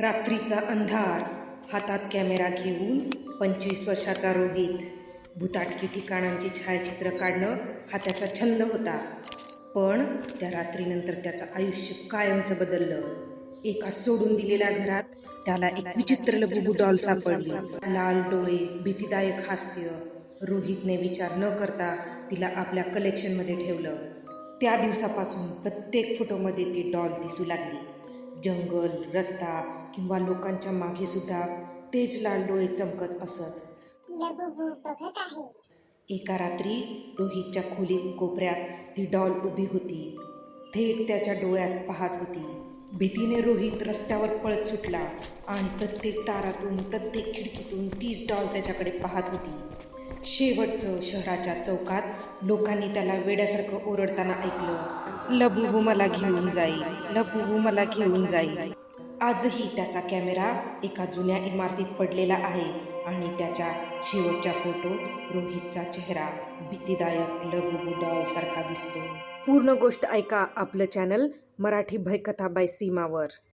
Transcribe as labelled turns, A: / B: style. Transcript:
A: रात्रीचा अंधार. हातात कॅमेरा घेऊन पंचवीस वर्षाचा रोहित. भुताटकी ठिकाणांची छायाचित्र काढणं हा त्याचा छंद होता. पण त्या रात्रीनंतर त्याचं आयुष्य कायमचं बदललं. एका सोडून दिलेल्या घरात त्याला एक विचित्र लबुबू डॉल सापडली. लाल डोळे भीतीदायक हास्य. रोहितने विचार न करता तिला आपल्या कलेक्शनमध्ये ठेवलं. त्या दिवसापासून प्रत्येक फोटोमध्ये ती डॉल दिसू लागली. जंगल रस्ता किंवा लोकांच्या मागे सुद्धा तेच लाल डोळे चमकत असत.
B: लबुबू बघत आहे.
A: एका रात्री रोहितच्या खोलीत कोपऱ्यात ती डॉल उभी होती. थेट त्याच्या डोळ्यात पाहत होती. भीतीने रोहित रस्त्यावर पळत सुटला आणि प्रत्येक तारातून प्रत्येक खिडकीतून तीच डॉल त्याच्याकडे पाहत होती. शेवटचं शहराच्या चौकात लोकांनी त्याला वेड्यासारखं ओरडताना ऐकलं. लबुबू मला घेऊन जाईल लबुबू मला घेऊन जाईल आजही त्याचा कॅमेरा एका जुन्या इमारतीत पडलेला आहे आणि त्याच्या शेवटच्या फोटोत रोहितचा चेहरा भीतीदायक लबुबू सारखा दिसतो. पूर्ण गोष्ट ऐका आपलं चॅनल मराठी भयकथा बाय सीमावर.